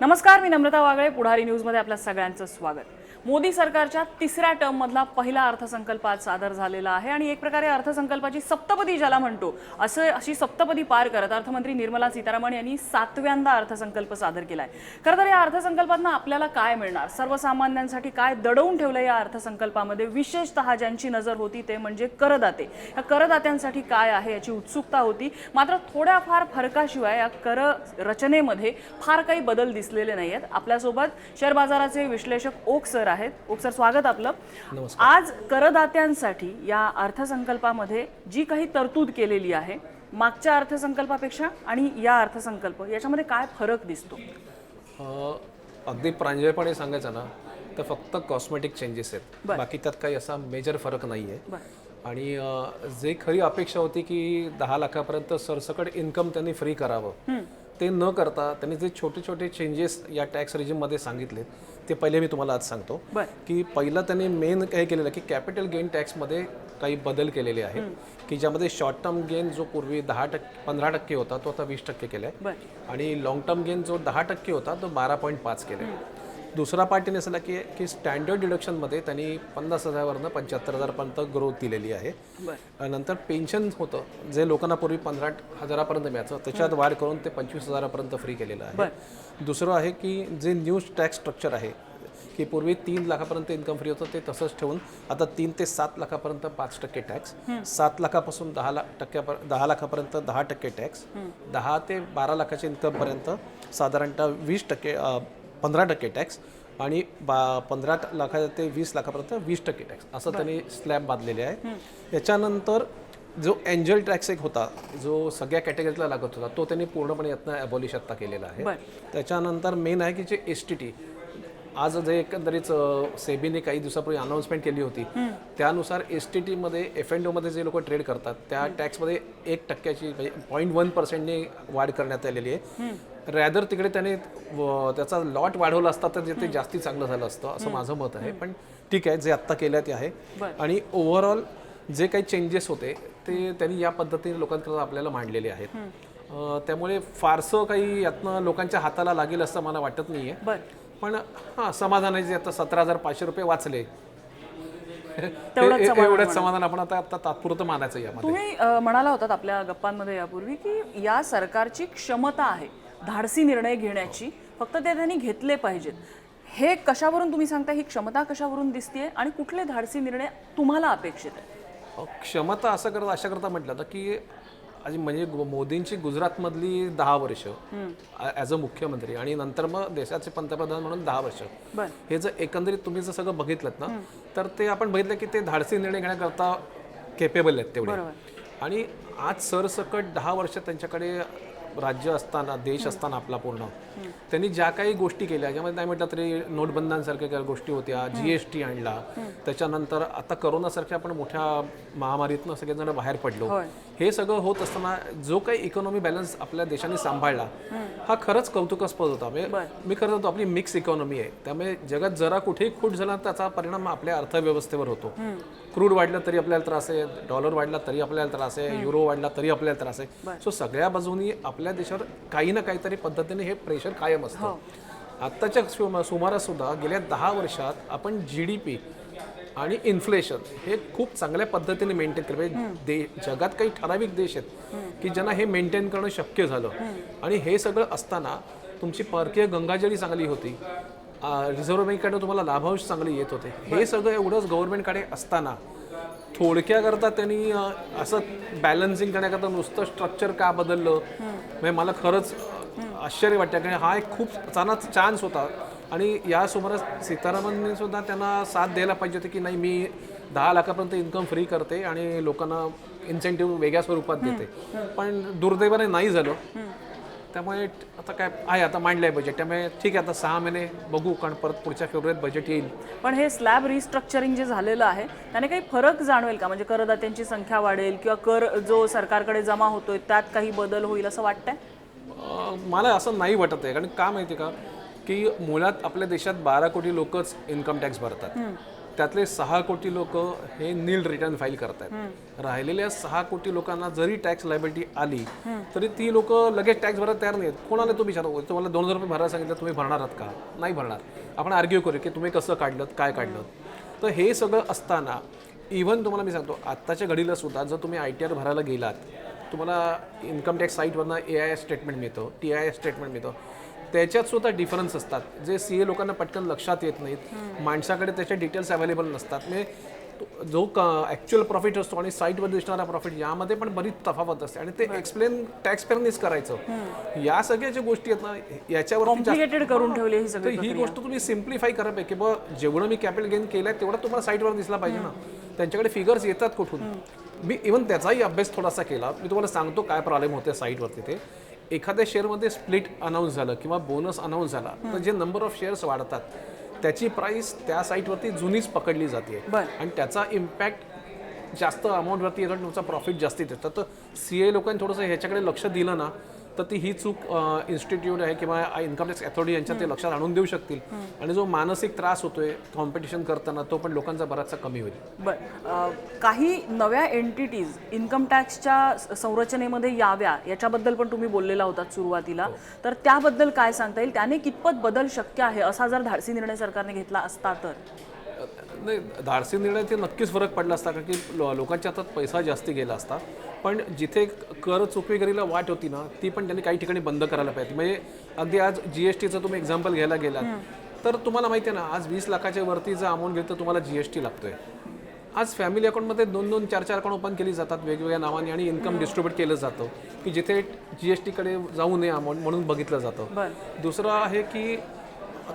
नमस्कार मी नम्रता वागळे पुढारी न्यूजमध्ये आपल्या सगळ्यांचं स्वागत. मोदी सरकारच्या तिसऱ्या टर्ममधला पहिला अर्थसंकल्प आज सादर झालेला आहे आणि एक प्रकारे अर्थसंकल्पाची सप्तपदी ज्याला म्हणतो असं अशी सप्तपदी पार करत अर्थमंत्री निर्मला सीतारामन यांनी सातव्यांदा अर्थसंकल्प सादर केला आहे खरं तर या अर्थसंकल्पातनं आपल्याला काय मिळणार? सर्वसामान्यांसाठी काय दडवून ठेवलं या अर्थसंकल्पामध्ये? विशेषतः ज्यांची नजर होती ते म्हणजे करदाते. या करदात्यांसाठी काय आहे याची उत्सुकता होती. मात्र थोड्याफार फरकाशिवाय या कर रचनेमध्ये फार काही बदल दिसलेले नाही आहेत आपल्यासोबत शेअर बाजाराचे विश्लेषक ओक सर आहेत. ओक सर स्वागत आपलं. आज करदात्यांसाठी या अर्थसंकल्पामध्ये जी काही तरतूद केलेली आहे मागच्या अर्थसंकल्पापेक्षा आणि या अर्थसंकल्प याच्यामध्ये काय फरक दिसतो? अगदी प्रांजळपणे सांगायचं ना तर फक्त कॉस्मेटिक चेंजेस आहेत. बाकी त्यात काही असा मेजर फरक नाही आहे आणि जे खरी अपेक्षा होती की दहा लाखापर्यंत सरसकट इन्कम त्यांनी फ्री करावं ते न करता त्यांनी जे छोटे छोटे चेंजेस या टॅक्स रिजिममध्ये सांगितले ते पहिले मी तुम्हाला आज सांगतो. की पहिलं त्यांनी मेन काय केलेलं की कॅपिटल गेन टॅक्समध्ये काही बदल केलेले आहेत. की ज्यामध्ये शॉर्ट टर्म गेन जो पूर्वी दहा टक्के पंधरा टक्के होता तो आता वीस टक्के केला आहे आणि लॉंग टर्म गेन जो दहा टक्के होता तो बारा पॉईंट पाच केले दुसरा पार्टीने असला की की स्टँडर्ड डिडक्शनमध्ये त्यांनी पन्नास हजारवरनं पंच्याहत्तर हजारपर्यंत ग्रोथ दिलेली आहे. नंतर पेन्शन होतं जे लोकांना पूर्वी पंधरा हजारापर्यंत मिळायचं त्याच्यात वाढ करून ते पंचवीस हजारापर्यंत फ्री केलेलं आहे. दुसरं आहे की जे न्यू टॅक्स स्ट्रक्चर आहे की पूर्वी तीन लाखापर्यंत इन्कम फ्री होतं ते तसंच ठेवून आता तीन ते सात लाखापर्यंत पाच टक्के टॅक्स सात लाखापासून दहा लाख टक्क्या दहा लाखापर्यंत दहा टक्के टॅक्स दहा ते बारा लाखाच्या इन्कमपर्यंत साधारणतः वीस टक्के पंधरा टक्के टॅक्स आणि बा पंधरा लाखा ते वीस लाखापर्यंत वीस टक्के टॅक्स. असं त्यांनी स्लॅब बांधलेले आहे. याच्यानंतर जो एंजल टॅक्स एक होता जो सगळ्या कॅटेगरीला लागत होता तो त्यांनी पूर्णपणे यातनं ॲबॉलिश आत्ता केलेला आहे. त्याच्यानंतर मेन आहे की जे एस टी टी आज जे एकंदरीत सेबीने काही दिवसापूर्वी अनाऊन्समेंट केली होती त्यानुसार एस टी टीमध्ये एफ एन डोमध्ये जे लोक ट्रेड करतात त्या टॅक्समध्ये एक टक्क्याची म्हणजे पॉईंट वन पर्सेंटने वाढ करण्यात आलेली आहे. रॅदर तिकडे त्याने त्याचा लॉट वाढवला असता तर ते जास्ती चांगलं झालं असतं असं माझं मत आहे. पण ठीक आहे जे आत्ता केलं ते आहे. आणि ओव्हरऑल जे काही चेंजेस होते ते त्यांनी या पद्धतीने लोकांकडे आपल्याला मांडलेले आहेत. त्यामुळे फारसं काही यातनं लोकांच्या हाताला लागेल असं मला वाटत नाही आहे पण हां समाधान जे आता सतरा हजार पाचशे रुपये वाचले. एवढंच समाधान आपण आता आता तात्पुरतं मानायचं यामध्ये. तुम्ही म्हणाला होतात आपल्या गप्पांमध्ये यापूर्वी की या सरकारची क्षमता आहे. धाडसी निर्णय घेण्याची फक्त ते त्यांनी घेतले पाहिजेत. हे कशावरून तुम्ही सांगता ही क्षमता कशावरून दिसतीये? आणि कुठले धाडसी निर्णय तुम्हाला अपेक्षित आहे क्षमता असं करता अशा करता म्हटलं तर की म्हणजे मोदींची गुजरातमधली दहा वर्ष ॲज अ मुख्यमंत्री आणि नंतर मग देशाचे पंतप्रधान म्हणून दहा वर्ष. हे जर एकंदरीत तुम्ही जर सगळं बघितलं ना तर ते आपण बघितलं की ते धाडसी निर्णय घेण्याकरता केपेबल आहेत तेवढे. आणि आज सरसकट दहा वर्ष त्यांच्याकडे राज्य असताना देश असताना आपला पूर्ण. त्यांनी ज्या काही गोष्टी केल्या ज्यामध्ये नाही म्हटलं तरी नोटबंदांसारख्या काही गोष्टी होत्या जी एस टी आणला. त्याच्यानंतर आता करोनासारख्या आपण मोठ्या महामारीतनं सगळेजण बाहेर पडलो. हे सगळं होत असताना जो काही इकॉनॉमी बॅलन्स आपल्या देशाने सांभाळला हा खरंच कौतुकास्पद होता. म्हणजे मी खरं सांगतो आपली मिक्स इकॉनॉमी आहे. त्यामुळे जगात जरा कुठेही खूट झाला त्याचा परिणाम आपल्या अर्थव्यवस्थेवर होतो. क्रूड वाढलं तरी आपल्याला त्रास आहे डॉलर वाढला तरी आपल्याला त्रास आहे युरो वाढला तरी आपल्याला त्रास आहे. सो सगळ्या बाजूनी आपल्या देशावर काही ना काहीतरी पद्धतीने हे प्रेशर कायम असतं. आत्ताच्या सुमा- सुमारास सुद्धा गेल्या दहा वर्षात आपण जी डी पी आणि इन्फ्लेशन हे खूप चांगल्या पद्धतीने मेंटेन केलं. म्हणजे दे जगात काही ठराविक देश आहेत की ज्यांना हे मेंटेन करणं शक्य झालं. आणि हे सगळं असताना तुमची परकीय गंगाजळी चांगली होती. रिझर्व्ह बँकेकडे तुम्हाला लाभांश चांगले येत होते. हे सगळं एवढंच गव्हर्नमेंटकडे असताना थोडक्याकरता त्यांनी असं बॅलन्सिंग करण्याकरता नुसतं स्ट्रक्चर का बदललं? म्हणजे मला खरंच आश्चर्य वाटतं. कारण हा एक खूप चांगला चान्स होता. आणि या सुमारास सीतारामनने सुद्धा त्यांना साथ द्यायला पाहिजे होते की नाही मी दहा लाखापर्यंत इन्कम फ्री करते आणि लोकांना इन्सेंटिव्ह वेगळ्या स्वरूपात देते. पण दुर्दैवाने नाही झालं. त्यामुळे आता काय आहे आता मांडलंय बजेट त्यामुळे ठीक आहे आता सहा महिने बघू कारण परत पुढच्या फेब्रुवारीत बजेट येईल. पण हे स्लॅब रिस्ट्रक्चरिंग जे झालेलं आहे त्याने काही फरक जाणवेल का? म्हणजे करदात्यांची संख्या वाढेल किंवा कर जो सरकारकडे जमा होतोय त्यात काही बदल होईल असं वाटतंय? मला असं नाही वाटत आहे. कारण का माहिती का? की मुळात आपल्या देशात बारा कोटी लोकच इन्कम टॅक्स भरतात. त्यातले सहा कोटी लोक हे नील रिटर्न फाईल करतायत. राहिलेल्या सहा कोटी लोकांना जरी टॅक्स लायबिलिटी आली तरी ती लोक लगेच टॅक्स भरत तयार नाहीत कोणाला तुम्ही विचारू तुम्हाला दोन हजार रुपये भरायला सांगितलं तुम्ही भरणार आहात का? नाही भरणार. आपण आर्ग्यू करू की तुम्ही कसं काढलं काय काढलं तर हे सगळं असताना इव्हन तुम्हाला मी सांगतो आत्ताच्या घडीला सुद्धा जर तुम्ही आय टी आर भरायला गेलात तुम्हाला इन्कम टॅक्स साईटवरनं ए आय एस स्टेटमेंट मिळतं टी आय एस स्टेटमेंट मिळतं. त्याच्यात सुद्धा डिफरन्स असतात. जे सी ए लोकांना पटकन लक्षात येत नाहीत माणसाकडे त्याचे डिटेल्स अवेलेबल नसतात. म्हणजे जो ॲक्च्युअल प्रॉफिट असतो आणि साईटवर दिसणारा प्रॉफिट यामध्ये पण बरीच तफावत असते. आणि ते एक्सप्लेन टॅक्स पेअरनीच करायचं. या सगळ्या ज्या गोष्टी आहेत ना कॉम्प्लिकेटेड करून ठेवली ही ही गोष्ट तुम्ही सिम्प्लिफाय करा पाहिजे की बा जेवढं मी कॅपिटल गेन केलंय तेवढं तुम्हाला साईटवर दिसला पाहिजे ना. त्यांच्याकडे फिगर्स येतात कुठून? मी इवन त्याचाही अभ्यास थोडासा केला. मी तुम्हाला सांगतो काय प्रॉब्लेम होते साईटवरती ते. एखाद्या शेअरमध्ये स्प्लिट अनाऊन्स झालं किंवा बोनस अनाऊन्स झाला तर जे नंबर ऑफ शेअर्स वाढतात त्याची प्राइस त्या साईटवरती जुनीच पकडली जाते. आणि त्याचा इम्पॅक्ट जास्त अमाऊंटवरती येतो तुमचा प्रॉफिट जास्तीत येतं. तर सी ए लोकांनी थोडंसं ह्याच्याकडे लक्ष दिलं ना तर ती ही चूक इन्स्टिट्यूट आहे किंवा इन्कम टॅक्स अथॉरिटी यांच्या ते लक्षात आणून देऊ शकतील. आणि जो मानसिक त्रास होतोय कॉम्पिटिशन करताना तो पण लोकांचा बराचसा कमी होईल. बर. काही नव्या एंटिटीज इन्कम टॅक्सच्या संरचनेमध्ये याव्या याच्याबद्दल पण तुम्ही बोललेला होतात सुरुवातीला. तर त्याबद्दल काय सांगता येईल? त्याने कितपत बदल शक्य आहे असा जर धाडसी निर्णय सरकारने घेतला असता तर? नाही धाडसी निर्णय ते नक्कीच फरक पडला असता कारण की लो- लोकांच्या हातात पैसा जास्ती गेला असता. पण जिथे कर चुकवेगिरीला वाट होती ना ती पण त्यांनी काही ठिकाणी बंद करायला पाहिजे. म्हणजे अगदी आज जी एस टीचं तुम्ही एक्झाम्पल घ्यायला गेलात तर तुम्हाला माहिती आहे ना आज वीस लाखाच्या वरती जर अमाऊंट घेतं तुम्हाला जी एस टी लागतोय. आज फॅमिली अकाउंटमध्ये दोन दोन चार चार अकाउंट ओपन केली जातात वेगवेगळ्या नावाने आणि इन्कम डिस्ट्रीब्यूट केलं जातं की जिथे जी एस टीकडे जाऊ नये अमाऊंट म्हणून बघितलं जातं. दुसरं आहे की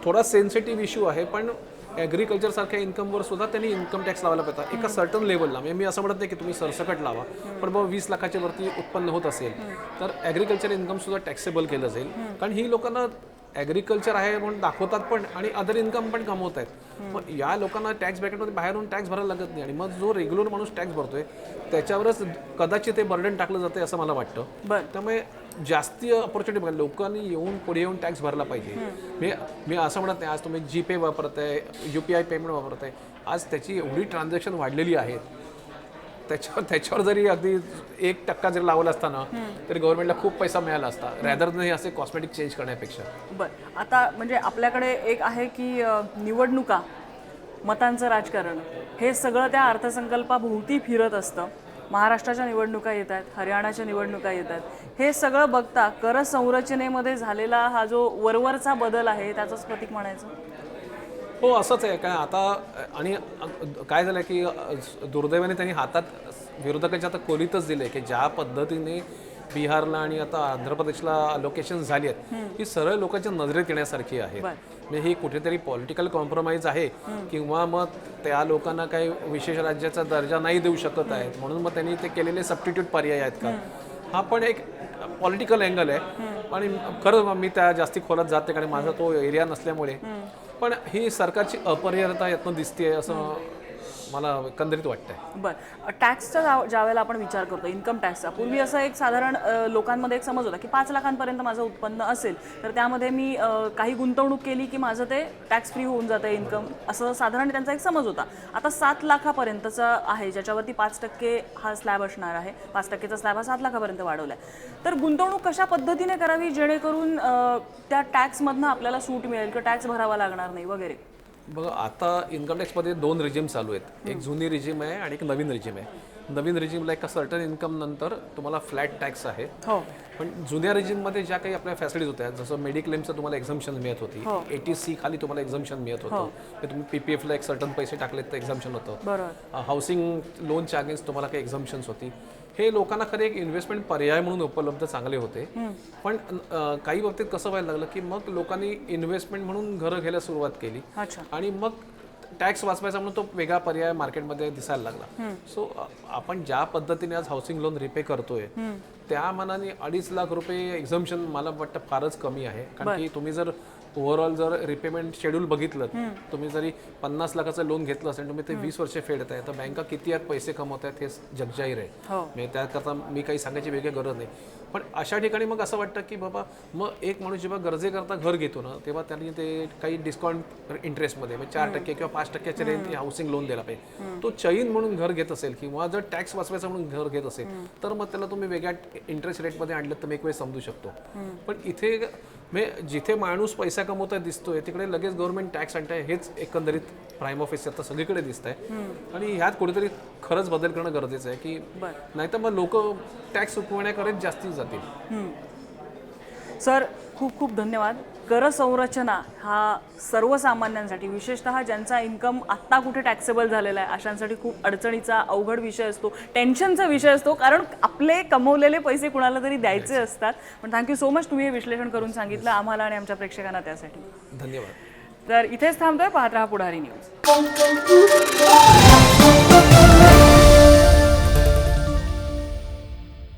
थोडा सेन्सिटिव्ह इश्यू आहे पण ॲग्रिकल्चर सारख्या इन्कमवर सुद्धा त्यांनी इन्कम टॅक्स लावायला पाहिजे. एका सर्टन लेवलला म्हणजे मी असं म्हणत नाही की तुम्ही सरसकट लावा पण बाबा वीस लाखाच्या वरती उत्पन्न होत असेल तर ॲग्रिकल्चर इन्कम सुद्धा टॅक्सेबल केलं जाईल. कारण ही लोकांना ॲग्रिकल्चर आहे म्हणून दाखवतात पण आणि अदर इन्कम पण कमवत आहेत. मग या लोकांना टॅक्स ब्रॅकेटमध्ये बाहेरून टॅक्स भरायला लागत नाही. आणि मग जो रेग्युलर माणूस टॅक्स भरतोय त्याच्यावरच कदाचित ते बर्डन टाकलं जाते असं मला वाटतं. बर. त्यामुळे जास्ती ऑपॉर्च्युनिटी बघा लोकांनी येऊन पुढे येऊन टॅक्स भरला पाहिजे. मी मी असं म्हणत नाही आज तुम्ही जी पे वापरताय यू पी आय पेमेंट वापरताय आज त्याची एवढी ट्रान्झॅक्शन वाढलेली आहेत. त्याच्यावर त्याच्यावर जरी अगदी एक टक्का जरी लावला असताना तरी गव्हर्नमेंटला खूप पैसा मिळाला असता रॅदर नाही असे कॉस्मेटिक चेंज करण्यापेक्षा. बर. आता म्हणजे आपल्याकडे एक आहे की निवडणुका मतांचं राजकारण हे सगळं त्या अर्थसंकल्पाभोवती फिरत असतं. महाराष्ट्राच्या निवडणुका येत आहेत हरियाणाच्या निवडणुका येत आहेत. हे सगळं बघता कर संरचनेमध्ये झालेला हा जो वरवरचा बदल आहे त्याचंच प्रतीक म्हणायचं? हो असंच आहे. काय आता आणि काय झालं की दुर्दैवाने त्यांनी हातात विरोधकांच्या आता कोलीतच दिले की ज्या पद्धतीने बिहारला आणि आता आंध्र प्रदेशला लोकेशन झाली आहेत ही सरळ लोकांच्या नजरेत येण्यासारखी आहे. म्हणजे ही कुठेतरी पॉलिटिकल कॉम्प्रोमाइज आहे किंवा मग त्या लोकांना काही विशेष राज्याचा दर्जा नाही देऊ शकत आहेत म्हणून मग त्यांनी ते केलेले सबस्टिट्यूट पर्याय आहेत का? हा पण एक पॉलिटिकल अँगल आहे. आणि खरं मी त्या जास्ती खोलात जाते कारण माझा तो एरिया नसल्यामुळे. पण ही सरकारची अपरिहार्यता यातनं दिसते असं मला एकंदरीत वाटतंय. बरं. टॅक्सचा ज्या ज्या वेळेला आपण विचार करतो इन्कम टॅक्सचा पूर्वी असं एक साधारण अ, लोकांमध्ये एक समज होता की पाच लाखांपर्यंत माझं उत्पन्न असेल तर त्यामध्ये मी अ, काही गुंतवणूक केली की माझं ते टॅक्स फ्री होऊन जातं इन्कम असं साधारण त्यांचा एक समज होता. आता सात लाखापर्यंतचा आहे ज्याच्यावरती पाच टक्के हा स्लॅब असणार आहे पाच टक्केचा स्लॅब हा सात लाखापर्यंत वाढवला आहे तर गुंतवणूक कशा पद्धतीने करावी जेणेकरून अ, त्या टॅक्समधनं आपल्याला सूट मिळेल किंवा टॅक्स भरावा लागणार नाही वगैरे? बघा आता इन्कम टॅक्समध्ये दोन रिजिम चालू आहेत. एक जुनी रिजिम आहे आणि एक नवीन रिजिम आहे. नवीन रिजिमला एका सर्टन इन्कम नंतर तुम्हाला फ्लॅट टॅक्स आहे. हो. पण जुन्या रिजिममध्ये ज्या काही आपल्या फॅसिलिटीज होत्या जसं मेडिक्लेमचं तुम्हाला एक्झाम्शन मिळत हो. होती एटी सी खाली तुम्हाला एक्झाम्शन मिळत होतं. ते तुम्ही पी पी एफला एक सर्टन पैसे टाकलेत तर एक्झाम्शन होतं. हाऊसिंग लोनच्या अगेन्स्ट तुम्हाला काही एक्झाम्शन्स होती. हे लोकांना खरे एक इन्व्हेस्टमेंट पर्याय म्हणून उपलब्ध चांगले होते. पण काही बाबतीत कसं व्हायला लागलं की मग लोकांनी इन्व्हेस्टमेंट म्हणून घरं घ्यायला सुरुवात केली. अच्छा. आणि मग टॅक्स वाचवायचा म्हणून तो वेगळा पर्याय मार्केटमध्ये दिसायला लागला. सो आपण ज्या पद्धतीने आज हाऊसिंग लोन रिपे करतोय त्या मनाने अडीच लाख रुपये एक्झम्शन मला वाटतं फारच कमी आहे. कारण की तुम्ही जर ओव्हरऑल जर रिपेमेंट शेड्यूल बघितलं तुम्ही जरी पन्नास लाखाचं लोन घेतलं असेल तुम्ही ते वीस वर्ष फेडत आहे तर बँका किती यात पैसे कमवत आहेत हे जगजाहीर आहे. म्हणजे त्याकरता मी काही सांगायची वेगळी गरज नाही. पण अशा ठिकाणी मग असं वाटतं की बाबा मग एक माणूस जेव्हा गरजेकरता घर घेतो ना तेव्हा त्यांनी ते काही डिस्काउंट इंटरेस्टमध्ये म्हणजे चार टक्के किंवा पाच टक्क्याचे रेंट हाऊसिंग लोन द्यायला पाहिजे. तो चैन म्हणून घर घेत असेल किंवा जर टॅक्स वाचवायचा म्हणून घर घेत असेल तर मग त्याला तुम्ही वेगळ्या इंटरेस्ट रेटमध्ये आणलं तर मी एक वेळ समजू शकतो. पण इथे म्हणजे जिथे माणूस पैसा कमवता दिसतोय तिकडे लगेच गव्हर्नमेंट टॅक्स आणताय हेच एकंदरीत प्राईम ऑफिस आता सगळीकडे दिसत आहे आणि ह्यात कुठेतरी खरंच बदल करणं गरजेचं आहे की नाहीतर मग लोक टॅक्स चुकवण्याकडेच जास्ती जातील. सर खूप खूप धन्यवाद. कर संरचना हा सर्वसामान्यांसाठी विशेषतः ज्यांचा इन्कम आत्ता कुठे टॅक्सेबल झालेला आहे अशांसाठी खूप अडचणीचा अवघड विषय असतो. टेन्शनचा विषय असतो कारण आपले कमवलेले पैसे कुणाला तरी द्यायचे असतात. पण थँक्यू सो मच तुम्ही हे विश्लेषण करून सांगितलं आम्हाला आणि आमच्या प्रेक्षकांना त्यासाठी. धन्यवाद. तर इथेच थांबतोय. पाहत राहा पुढारी न्यूज